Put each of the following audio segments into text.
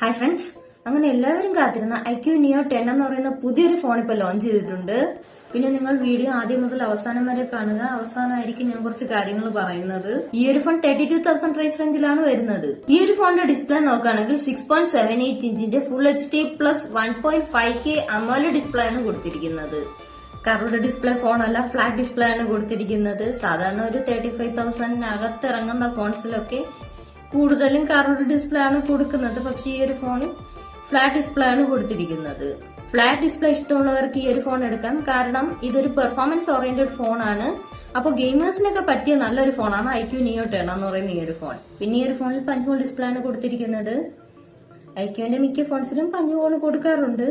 Hi friends അങ്ങനെ എല്ലാവരും കാത്തിരുന്ന ഐക്യു നിയോ ടെൻ എന്ന് പറയുന്ന പുതിയൊരു ഫോൺ ഇപ്പോൾ ലോഞ്ച് ചെയ്തിട്ടുണ്ട്. പിന്നെ നിങ്ങൾ വീഡിയോ ആദ്യം മുതൽ അവസാനം വരെ കാണുക. അവസാനമായിരിക്കും ഞാൻ കുറച്ച് കാര്യങ്ങൾ പറയുന്നത്. ഈ ഒരു phone thirty two thousand price റേഞ്ചിലാണ് വരുന്നത്. ഈ ഒരു ഫോണിന്റെ ഡിസ്പ്ലേ നോക്കുകയാണെങ്കിൽ six point seven eight ഇഞ്ചിന്റെ full H D plus one point five K AMOLED display ആണ് കൊടുത്തിരിക്കുന്നത്. കറുടെ ഡിസ്പ്ലേ ഫോൺ അല്ല ഫ്ലാറ്റ് ഡിസ്പ്ലേ ആണ് കൊടുത്തിരിക്കുന്നത്. സാധാരണ ഒരു തേർട്ടി ഫൈവ് തൗസൻഡിനകത്ത് ഇറങ്ങുന്ന ഫോൺസിലൊക്കെ കൂടുതലും കർവ്ഡ് ഡിസ്പ്ലേ ആണ് കൊടുക്കുന്നത്. പക്ഷേ ഈ ഒരു ഫോൺ ഫ്ലാറ്റ് ഡിസ്പ്ലേ ആണ് കൊടുത്തിരിക്കുന്നത്. ഫ്ലാറ്റ് ഡിസ്പ്ലേ ഇഷ്ടമുള്ളവർക്ക് ഈ ഒരു ഫോൺ എടുക്കാം. കാരണം ഇതൊരു പെർഫോമൻസ് ഓറിയന്റഡ് ഫോണാണ് അപ്പോൾ ഗെയിമേഴ്സിനൊക്കെ പറ്റിയ നല്ലൊരു ഫോണാണ് ഐക്യു നിയോ ടെൺ എന്ന് പറയുന്ന ഈ ഒരു ഫോൺ പിന്നെ ഈ ഒരു ഫോണിൽ പഞ്ച് ഹോൾ ഡിസ്പ്ലേ ആണ് കൊടുത്തിരിക്കുന്നത്. ഐ ക്യുവിന്റെ മിക്ക ഫോൺസിലും പഞ്ച് ഹോൾ കൊടുക്കാറുണ്ട്.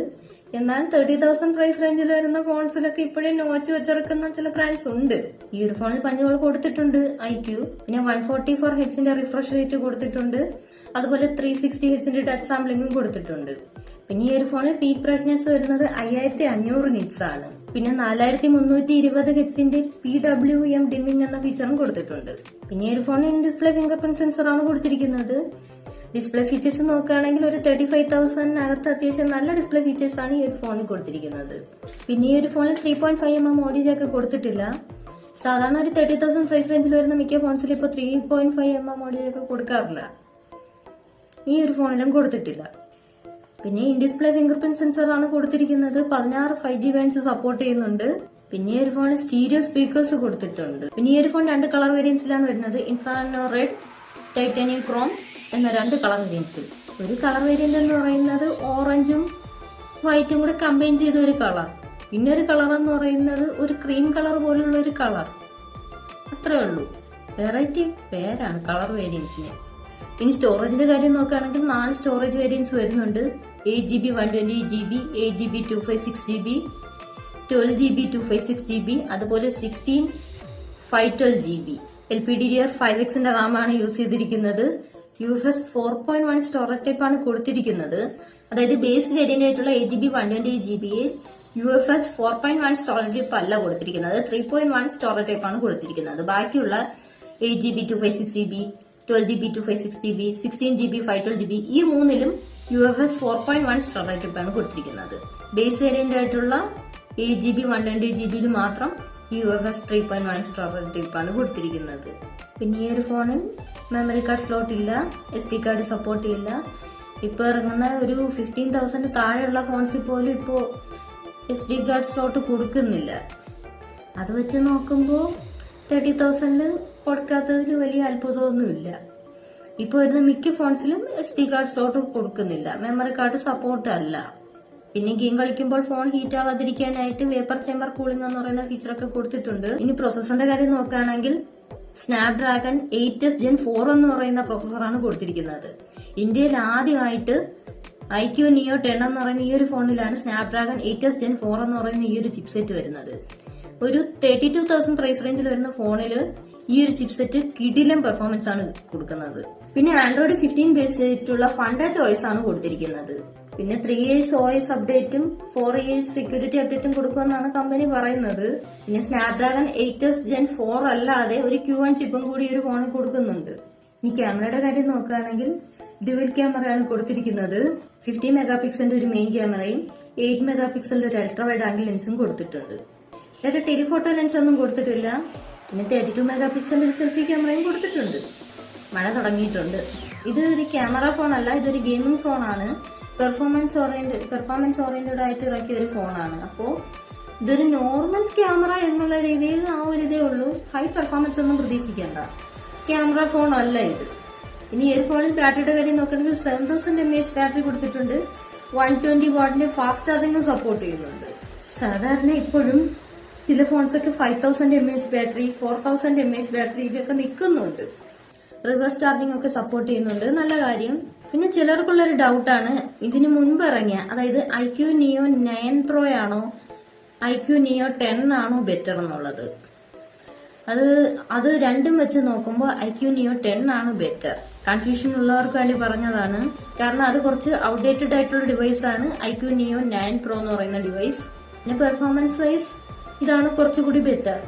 എന്നാൽ തേർട്ടി തൗസൻഡ് പ്രൈസ് റേഞ്ചിൽ വരുന്ന ഫോൺസിലൊക്കെ ഇപ്പോഴും നോച്ച് വെച്ചിറക്കുന്ന ചില ബ്രാൻഡ്സ് ഉണ്ട്. ഈ ഒരു ഫോണിൽ പഞ്ഞുകൾ കൊടുത്തിട്ടുണ്ട് ഐ ഐക്യു പിന്നെ വൺ ഫോർട്ടി ഫോർ ഹെഡ്സിന്റെ റിഫ്രഷ് റേറ്റ് കൊടുത്തിട്ടുണ്ട്. അതുപോലെ ത്രീ സിക്സ്റ്റി ഹെഡ്സിന്റെ ടച്ച് സാമ്പിളിംഗും കൊടുത്തിട്ടുണ്ട്. പിന്നെ ഈ ഒരു ഫോണിൽ പീക്ക് ബ്രൈറ്റ്നെസ് വരുന്നത് അയ്യായിരത്തി അഞ്ഞൂറ് നിറ്റ്സ് ആണ്. പിന്നെ നാലായിരത്തി മുന്നൂറ്റി ഇരുപത് ഹെഡ്സിന്റെ പി ഡബ്ല്യു എം ഡിമ്മിംഗ് എന്ന ഫീച്ചറും കൊടുത്തിട്ടുണ്ട്. പിന്നെ ഈ ഒരു ഫോണിൽ in display fingerprint sensor ആണ് കൊടുത്തിരിക്കുന്നത്. ഡിസ്പ്ലേ ഫീച്ചേഴ്സ് നോക്കുകയാണെങ്കിൽ ഒരു തേർട്ടി ഫൈവ് തൗസൻഡിനകത്ത് അത്യാവശ്യം നല്ല ഡിസ്പ്ലേ ഫീച്ചേഴ്സ് ആണ് ഈ ഒരു ഫോണിൽ കൊടുത്തിരിക്കുന്നത്. പിന്നെ ഈ ഒരു ഫോണിൽ three point five M M audio jack കൊടുത്തിട്ടില്ല. സാധാരണ ഒരു തേർട്ടി തൗസൻഡ് പ്രൈസ് റേഞ്ചിൽ വരുന്ന മിക്ക ഫോൺസിൽ ഇപ്പോൾ three point five M M audio jack കൊടുക്കാറില്ല. ഈ ഒരു ഫോണിലും കൊടുത്തിട്ടില്ല. പിന്നെ in display fingerprint sensor ആണ് കൊടുത്തിരിക്കുന്നത്. പതിനാറ് ഫൈവ് ജി ബാൻസ് സപ്പോർട്ട് ചെയ്യുന്നുണ്ട്. പിന്നെ ഈ ഒരു ഫോണിൽ സ്റ്റീരിയോ സ്പീക്കേഴ്സ് കൊടുത്തിട്ടുണ്ട്. പിന്നെ ഈ ഒരു ഫോൺ രണ്ട് കളർ വേരിയൻസിലാണ് വരുന്നത്. Inferno red titanium chrome. എന്ന രണ്ട് കളർ വേരിയൻസ് ഒരു കളർ വേരിയന്റ് എന്ന് പറയുന്നത് ഓറഞ്ചും വൈറ്റും കൂടെ കമ്പൈൻ ചെയ്ത ഒരു കളർ. പിന്നെ ഒരു കളർ എന്ന് പറയുന്നത് ഒരു ക്രീം കളർ പോലുള്ള ഒരു കളർ. അത്രേ ഉള്ളൂ. വെറൈറ്റി പേരാണ് കളർ വേരിയൻസിന് ഇനി സ്റ്റോറേജിന്റെ കാര്യം നോക്കുകയാണെങ്കിൽ നാല് സ്റ്റോറേജ് വേരിയൻസ് വരുന്നുണ്ട്. Eight G B one twenty G B eight G B two five six G B twelve G B two five six G B അതുപോലെ sixteen five twelve G B L P D D R five എക്സിന്റെ റാമാണ് use ചെയ്തിരിക്കുന്നത്. U F S four point one storage ആണ് കൊടുത്തിരിക്കുന്നത്. അതായത് base variant ആയിട്ടുള്ള eight G B one twenty G ബിയിൽ U F S four point one storage type അല്ല കൊടുത്തിരിക്കുന്നത്. ത്രീ പോയിന്റ് വൺ സ്റ്റോറേജ് ആണ് കൊടുത്തിരിക്കുന്നത്. ബാക്കിയുള്ള eight G B two five six G B twelve G B two five six G B sixteen G B five twelve G B ഈ മൂന്നിലും U F S four point one storage ആണ് കൊടുത്തിരിക്കുന്നത്. Base variant ആയിട്ടുള്ള eight G B one twenty G ബിയിൽ മാത്രം U F S three point one storage type ആണ് കൊടുത്തിരിക്കുന്നത്. പിന്നെ ഈ ഒരു ഫോണിൽ മെമ്മറി കാർഡ് സ്ലോട്ട് ഇല്ല എസ് ഡി കാർഡ് സപ്പോർട്ട് ചെയ്യില്ല. ഇപ്പൊ ഇറങ്ങുന്ന ഒരു ഫിഫ്റ്റീൻ തൗസൻഡ് താഴെയുള്ള ഫോൺസിൽ പോലും ഇപ്പോൾ എസ് ഡി കാർഡ് സ്ലോട്ട് കൊടുക്കുന്നില്ല. അത് വെച്ച് നോക്കുമ്പോൾ തേർട്ടി തൗസൻഡ് കൊടുക്കാത്തതിൽ വലിയ അത്ഭുതമൊന്നുമില്ല. ഇപ്പോൾ വരുന്ന മിക്ക ഫോൺസിലും എസ് ഡി കാർഡ് സ്ലോട്ട് കൊടുക്കുന്നില്ല. മെമ്മറി കാർഡ് സപ്പോർട്ട് അല്ല. പിന്നെ ഗെയിം കളിക്കുമ്പോൾ ഫോൺ ഹീറ്റ് ആവാതിരിക്കാനായിട്ട് വേപ്പർ ചേമ്പർ കൂളിംഗ് എന്ന് പറയുന്ന ഫീച്ചറൊക്കെ കൊടുത്തിട്ടുണ്ട്. ഇനി പ്രോസസറിന്റെ കാര്യം നോക്കുകയാണെങ്കിൽ Snapdragon eight S gen four എന്ന് പറയുന്ന പ്രൊസസറാണ് കൊടുത്തിരിക്കുന്നത്. ഇന്ത്യയിൽ ആദ്യമായിട്ട് ഐ ക്യു നിയോ ടെൻ എന്ന് പറയുന്ന ഈ ഒരു ഫോണിലാണ് Snapdragon eight S gen four എന്ന് പറയുന്ന ഈ ഒരു ചിപ്സെറ്റ് വരുന്നത്. ഒരു തേർട്ടി ടു തൗസൻഡ് പ്രൈസ് റേഞ്ചിൽ വരുന്ന ഫോണിൽ ഈ ഒരു ചിപ്സെറ്റ് കിടിലം പെർഫോമൻസ് ആണ് കൊടുക്കുന്നത്. പിന്നെ ആൻഡ്രോയിഡ് ഫിഫ്റ്റീൻ ബേസ് ചെയ്തിട്ടുള്ള ഫണ്ടറ്റ് വോയിസ് ആണ് കൊടുത്തിരിക്കുന്നത്. പിന്നെ ത്രീ ഇയേഴ്സ് ഒ എസ് അപ്ഡേറ്റും ഫോർ ഇയേഴ്സ് സെക്യൂരിറ്റി അപ്ഡേറ്റും കൊടുക്കുമെന്നാണ് കമ്പനി പറയുന്നത്. പിന്നെ Snapdragon eight S gen four അല്ലാതെ ഒരു ക്യൂ വൺ ചിപ്പും കൂടി ഒരു ഫോണിൽ കൊടുക്കുന്നുണ്ട്. ഇനി ക്യാമറയുടെ കാര്യം നോക്കുകയാണെങ്കിൽ ഡ്യുവൽ ക്യാമറയാണ് കൊടുത്തിരിക്കുന്നത്. ഫിഫ്റ്റി മെഗാ പിക്സലിന്റെ ഒരു മെയിൻ ക്യാമറയും എയ്റ്റ് മെഗാ പിക്സലിന്റെ ഒരു അൾട്രാ വൈഡ് ആംഗിൾ ലെൻസും കൊടുത്തിട്ടുണ്ട്. വേറെ ടെലിഫോട്ടോ ലെൻസ് ഒന്നും കൊടുത്തിട്ടില്ല. പിന്നെ തേർട്ടി ടു മെഗാ പിക്സലിന്റെ ഒരു സെൽഫി ക്യാമറയും കൊടുത്തിട്ടുണ്ട്. മഴ തുടങ്ങിയിട്ടുണ്ട്. ഇത് ഒരു ക്യാമറ ഫോൺ അല്ല ഇതൊരു ഗെയിമിംഗ് ഫോണാണ് പെർഫോമൻസ് ഓറിയന്റഡ് പെർഫോമൻസ് ഓറിയന്റഡ് ആയിട്ട് ഇറക്കിയ ഒരു ഫോണാണ്. അപ്പോൾ ഇതൊരു നോർമൽ ക്യാമറ എന്നുള്ള രീതിയിൽ ആ ഒരു ഇതേ ഉള്ളൂ. ഹൈ പെർഫോമൻസ് ഒന്നും പ്രതീക്ഷിക്കേണ്ട. ക്യാമറ ഫോണല്ല ഇത്. ഇനി ഈ ഫോണിൽ ബാറ്ററിയുടെ കാര്യം നോക്കുകയാണെങ്കിൽ seven thousand M H battery കൊടുത്തിട്ടുണ്ട്. വൺ ട്വന്റി വാട്ടിന്റെ ഫാസ്റ്റ് ചാർജിംഗ് സപ്പോർട്ട് ചെയ്യുന്നുണ്ട്. സാധാരണ ഇപ്പോഴും ചില ഫോൺസൊക്കെ five thousand M H battery four thousand M H ബാറ്ററിയിലൊക്കെ നിൽക്കുന്നുണ്ട്. റിവേഴ്സ് ചാർജിംഗ് ഒക്കെ സപ്പോർട്ട് ചെയ്യുന്നുണ്ട്. നല്ല കാര്യം. പിന്നെ ചിലർക്കുള്ള ഒരു ഡൗട്ടാണ് ഇതിനു മുൻപ് ഇറങ്ങിയ അതായത് ഐ ക്യു നിയോ നയൻ പ്രോ ആണോ ഐ ക്യു നിയോ ടെൻ ആണോ ബെറ്റർ എന്നുള്ളത്. അത് അത് രണ്ടും വെച്ച് നോക്കുമ്പോൾ ഐ ക്യു നിയോ ടെൻ ആണ് ബെറ്റർ കൺഫ്യൂഷൻ ഉള്ളവർക്ക് വേണ്ടി പറഞ്ഞതാണ്. കാരണം അത് കുറച്ച് ഔട്ട്ഡേറ്റഡ് ആയിട്ടുള്ള ഡിവൈസ് ആണ്. ഐ ക്യു നിയോ നയൻ പ്രോ എന്ന് പറയുന്ന ഡിവൈസ് പിന്നെ പെർഫോമൻസ് വൈസ് ഇതാണ് കുറച്ചുകൂടി ബെറ്റർ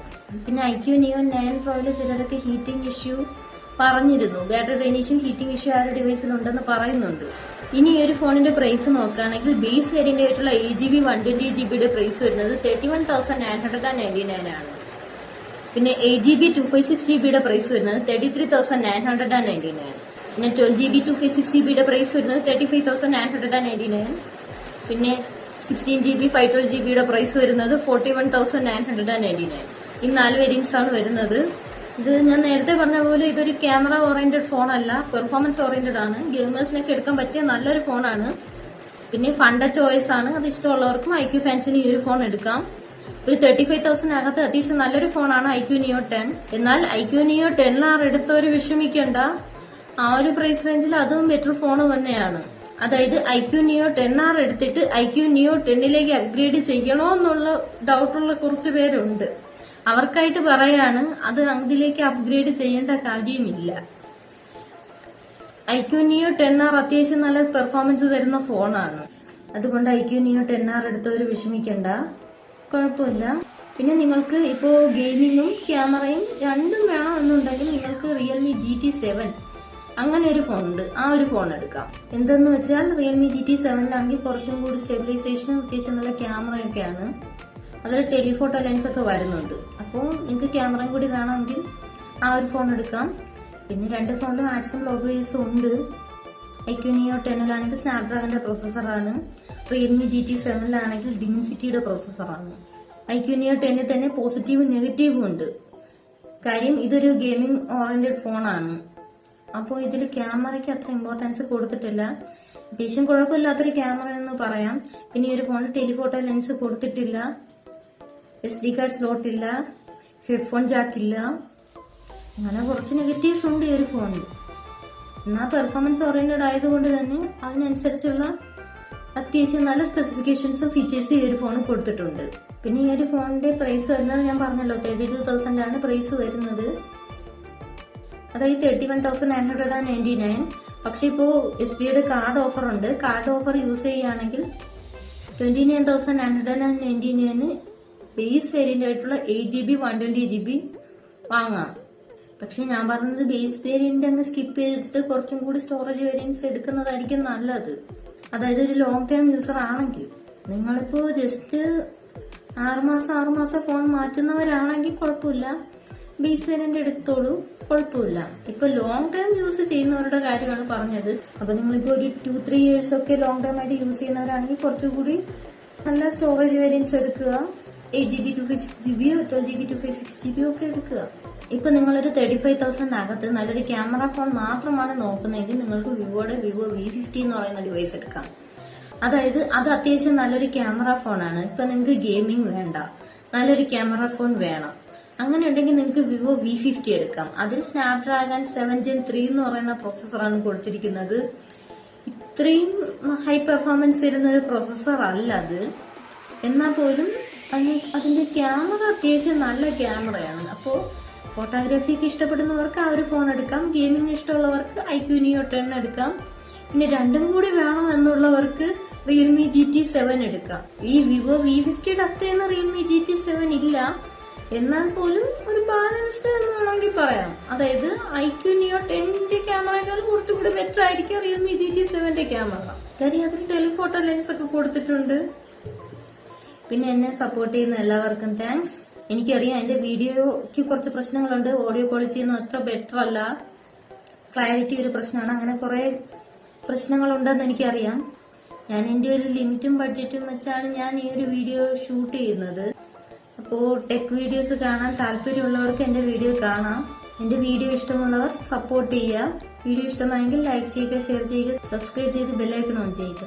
പിന്നെ ഐ ക്യു നിയോ നയൻ പ്രോയിൽ ചിലരൊക്കെ ഹീറ്റിംഗ് ഇഷ്യൂ പറഞ്ഞിരുന്നു. ബാറ്ററി ഡ്രെയിൻ ഹീറ്റിംഗ് ഇഷ്യൂ ആ ഒരു ഡിവൈസിലുണ്ടെന്ന് പറയുന്നുണ്ട്. ഇനി ഈ ഒരു ഫോണിന്റെ പ്രൈസ് നോക്കുകയാണെങ്കിൽ ബേസ് വേരിയന്റ് ആയിട്ടുള്ള eight G B one twenty G ബിയുടെ പ്രൈസ് വരുന്നത് thirty one thousand nine hundred and ninety nine ആണ്. പിന്നെ eight G B two five six G ബിയുടെ പ്രൈസ് വരുന്നത് thirty three thousand nine hundred and ninety nine പിന്നെ twelve G B two five six G ബിയുടെ price വരുന്നത് thirty five thousand nine hundred and ninety nine പിന്നെ sixteen G B five twelve G ബിയുടെ price വരുന്നത് forty one thousand nine hundred and ninety nine ഈ നാല് variance ആണ് വരുന്നത്. ഇത് ഞാൻ നേരത്തെ പറഞ്ഞ പോലെ ഇതൊരു ക്യാമറ ഓറിയന്റഡ് ഫോൺ അല്ല പെർഫോമൻസ് ഓറിയന്റഡ് ആണ്. ഗെയിമേഴ്സിനൊക്കെ എടുക്കാൻ പറ്റിയ നല്ലൊരു ഫോണാണ് പിന്നെ ഫണ്ട ചോയ്സ് ആണ്. അത് ഇഷ്ടമുള്ളവർക്കും ഐ ക്യു ഫാൻസിന് ഈ ഒരു ഫോൺ എടുക്കാം. ഒരു തേർട്ടി ഫൈവ് തൗസൻഡ് അകത്ത് അത്യാവശ്യം നല്ലൊരു ഫോണാണ് ഐ ക്യു നിയോ ടെൻ എന്നാൽ ഐ ക്യു നിയോ ടെൻ ആർ എടുത്തവർ വിഷമിക്കേണ്ട. ആ ഒരു പ്രൈസ് റേഞ്ചിൽ അതും ബെറ്റർ ഫോൺ തന്നെയാണ്. അതായത് ഐ ക്യു നിയോ ടെൻ ആർ എടുത്തിട്ട് ഐ ക്യു നിയോ ടെന്നിലേക്ക് അപ്ഗ്രേഡ് ചെയ്യണോ എന്നുള്ള ഡൗട്ടുള്ള കുറച്ച് പേരുണ്ട്. അവർക്കായിട്ട് പറയാണ് അത് അതിലേക്ക് അപ്ഗ്രേഡ് ചെയ്യേണ്ട കാര്യമില്ല. ഐക്യു നിയോ ടെൻ ആർ അത്യാവശ്യം നല്ല പെർഫോമൻസ് തരുന്ന ഫോണാണ് അതുകൊണ്ട് ഐക്യു നിയോ ടെൻ ആർ എടുത്തവർ വിഷമിക്കണ്ട. കുഴപ്പമില്ല. പിന്നെ നിങ്ങൾക്ക് ഇപ്പോൾ ഗെയിമിങ്ങും ക്യാമറയും രണ്ടും വേണമെന്നുണ്ടെങ്കിൽ നിങ്ങൾക്ക് റിയൽമി ജി ടി സെവൻ അങ്ങനെ ഒരു ഫോൺ ഉണ്ട്. ആ ഒരു ഫോൺ എടുക്കാം. എന്തെന്ന് വെച്ചാൽ റിയൽമി ജി ടി സെവനിലാണെങ്കിൽ കുറച്ചും കൂടി സ്റ്റെബിലൈസേഷനും അത്യാവശ്യം നല്ല ക്യാമറയൊക്കെയാണ് അതിൽ ടെലിഫോട്ടോ ലെൻസ് ഒക്കെ വരുന്നുണ്ട്. അപ്പോൾ നിങ്ങൾക്ക് ക്യാമറയും കൂടി വേണമെങ്കിൽ ആ ഒരു ഫോൺ എടുക്കാം. പിന്നെ രണ്ട് ഫോണിലും ആഡ്സും ലോഗോയേഴ്സും ഉണ്ട്. എക്യുനിയോ ടെന്നിലാണെങ്കിൽ സ്നാപ്ഡ്രാഗന്റെ പ്രോസസ്സറാണ്. റിയൽമി ജി ടി സെവനിലാണെങ്കിൽ ഡിമിൻസിറ്റിയുടെ പ്രോസസ്സറാണ്. ഐക്യൂനിയോ ടെന്നിൽ തന്നെ പോസിറ്റീവും നെഗറ്റീവും ഉണ്ട്. കാര്യം ഇതൊരു ഗെയിമിംഗ് ഓറിയന്റഡ് ഫോണാണ്. അപ്പോൾ ഇതിൽ ക്യാമറയ്ക്ക് അത്ര ഇമ്പോർട്ടൻസ് കൊടുത്തിട്ടില്ല. അത്യാവശ്യം കുഴപ്പമില്ലാത്തൊരു ക്യാമറ എന്ന് പറയാം. പിന്നെ ഈ ഒരു ഫോണിൽ ടെലിഫോട്ടോ ലെൻസ് കൊടുത്തിട്ടില്ല. എസ് ഡി കാർഡ് സ്ലോട്ട് ഇല്ല ഹെഡ്ഫോൺ ജാക്ക് ഇല്ല. അങ്ങനെ കുറച്ച് നെഗറ്റീവ്സ് ഉണ്ട് ഈ ഒരു ഫോണിൽ എന്നാൽ പെർഫോമൻസ് ഓറിയന്റഡ് ആയതുകൊണ്ട് തന്നെ അതിനനുസരിച്ചുള്ള അത്യാവശ്യം നല്ല സ്പെസിഫിക്കേഷൻസും ഫീച്ചേഴ്സും ഈ ഒരു ഫോണിൽ കൊടുത്തിട്ടുണ്ട്. പിന്നെ ഈ ഒരു ഫോണിന്റെ പ്രൈസ് വരുന്നത് ഞാൻ പറഞ്ഞല്ലോ തേർട്ടി ടു തൗസൻഡ് ആണ് പ്രൈസ് വരുന്നത്. അതായത് thirty one thousand nine hundred and ninety nine പക്ഷേ ഇപ്പോൾ എസ് ബിയുടെ കാർഡ് ഓഫർ ഉണ്ട്. കാർഡ് ഓഫർ യൂസ് ചെയ്യുകയാണെങ്കിൽ twenty nine thousand nine hundred and ninety nine base variant ആയിട്ടുള്ള eight G B one twenty G B വാങ്ങാം. പക്ഷെ ഞാൻ പറഞ്ഞത് ബേസ് വേരിയന്റ് അങ്ങ് സ്കിപ്പ് ചെയ്തിട്ട് കുറച്ചും കൂടി സ്റ്റോറേജ് വേരിയൻസ് എടുക്കുന്നതായിരിക്കും നല്ലത്. അതായത് ഒരു ലോങ് ടൈം യൂസർ ആണെങ്കിൽ. നിങ്ങളിപ്പോ ജസ്റ്റ് ആറുമാസം ആറുമാസം ഫോൺ മാറ്റുന്നവരാണെങ്കിൽ കുഴപ്പമില്ല. ബേസ് വേരിയന്റ് എടുത്തോളൂ കുഴപ്പമില്ല. ഇപ്പൊ ലോങ് ടൈം യൂസ് ചെയ്യുന്നവരുടെ കാര്യമാണ് പറഞ്ഞത്. അപ്പൊ നിങ്ങളിപ്പോ ഒരു ടു ത്രീ ഇയേഴ്സ് ഒക്കെ ലോങ് ടൈം ആയിട്ട് യൂസ് ചെയ്യുന്നവരാണെങ്കിൽ കുറച്ചുകൂടി നല്ല സ്റ്റോറേജ് വേരിയൻസ് എടുക്കുക. Eight G B two six G B twelve G B two six G B ഒക്കെ എടുക്കുക. ഇപ്പൊ നിങ്ങളൊരു തേർട്ടി ഫൈവ് തൗസൻഡ് അകത്ത് നല്ലൊരു ക്യാമറ ഫോൺ മാത്രമാണ് നോക്കുന്നതെങ്കിൽ നിങ്ങൾക്ക് വിവോയുടെ വിവോ വി ഫിഫ്റ്റി എന്ന് പറയുന്ന ഡിവൈസ് എടുക്കാം. അതായത് അത് അത്യാവശ്യം നല്ലൊരു ക്യാമറ ഫോണാണ് ഇപ്പൊ നിങ്ങൾക്ക് ഗെയിമിംഗ് വേണ്ട. നല്ലൊരു ക്യാമറ ഫോൺ വേണം. അങ്ങനെ ഉണ്ടെങ്കിൽ നിങ്ങൾക്ക് വിവോ വി ഫിഫ്റ്റി എടുക്കാം. അതിൽ സ്നാപ്ഡ്രാഗൺ സെവൻ ജെൻ ത്രീ എന്ന് പറയുന്ന പ്രോസസ്സറാണ് കൊടുത്തിരിക്കുന്നത്. ഇത്രയും ഹൈ പെർഫോമൻസ് വരുന്ന ഒരു പ്രോസസ്സർ അല്ല അത്. എന്നാൽ പോലും അതിന്റെ ക്യാമറ അത്യാവശ്യം നല്ല ക്യാമറയാണ്. അപ്പോൾ ഫോട്ടോഗ്രാഫിക്ക് ഇഷ്ടപ്പെടുന്നവർക്ക് ആ ഒരു ഫോൺ എടുക്കാം. ഗെയിമിംഗ് ഇഷ്ടമുള്ളവർക്ക് ഐക്യൂനിയോ ടെൻ എടുക്കാം. പിന്നെ രണ്ടും കൂടി വേണം എന്നുള്ളവർക്ക് റിയൽമി ജി ടി സെവൻ എടുക്കാം. ഈ വിവോ വി ഫിഫ്റ്റിയുടെ അത്രയൊന്നും റിയൽമി ജി ടി സെവൻ ഇല്ല. എന്നാൽ പോലും ഒരു ബാലൻസ്ഡ് എന്ന് വേണമെങ്കിൽ പറയാം. അതായത് ഐക്യൂനിയോ നിയോ ടെന്നിന്റെ ക്യാമറയേക്കാൾ കുറച്ചുകൂടി ബെറ്റർ ആയിരിക്കും റിയൽമി ജി ടി സെവന്റെ ക്യാമറ. കാര്യം അതിൽ ടെലിഫോട്ടോ ലെൻസ് ഒക്കെ കൊടുത്തിട്ടുണ്ട്. പിന്നെ എന്നെ സപ്പോർട്ട് ചെയ്യുന്ന എല്ലാവർക്കും താങ്ക്സ് എനിക്കറിയാം എന്റെ വീഡിയോയ്ക്ക് കുറച്ച് പ്രശ്നങ്ങളുണ്ട് ഓഡിയോ ക്വാളിറ്റി ഒന്നും അത്ര ബെറ്റർ അല്ല. ക്ലാരിറ്റി ഒരു പ്രശ്നമാണ്. അങ്ങനെ കുറെ പ്രശ്നങ്ങളുണ്ടെന്ന് എനിക്കറിയാം. ഞാൻ എന്റെ ഒരു ലിമിറ്റും ബഡ്ജറ്റും വെച്ചാണ് ഞാൻ ഈ ഒരു വീഡിയോ ഷൂട്ട് ചെയ്യുന്നത്. അപ്പോൾ ടെക് വീഡിയോസ് കാണാൻ താല്പര്യമുള്ളവർക്ക് എന്റെ വീഡിയോ കാണാം. എന്റെ വീഡിയോ ഇഷ്ടമുള്ളവർ സപ്പോർട്ട് ചെയ്യുക. വീഡിയോ ഇഷ്ടമായെങ്കിൽ ലൈക്ക് ചെയ്യുക ഷെയർ ചെയ്യുക സബ്സ്ക്രൈബ് ചെയ്ത് ബെല്ലൈക്കൺ ഓൺ ചെയ്യുക.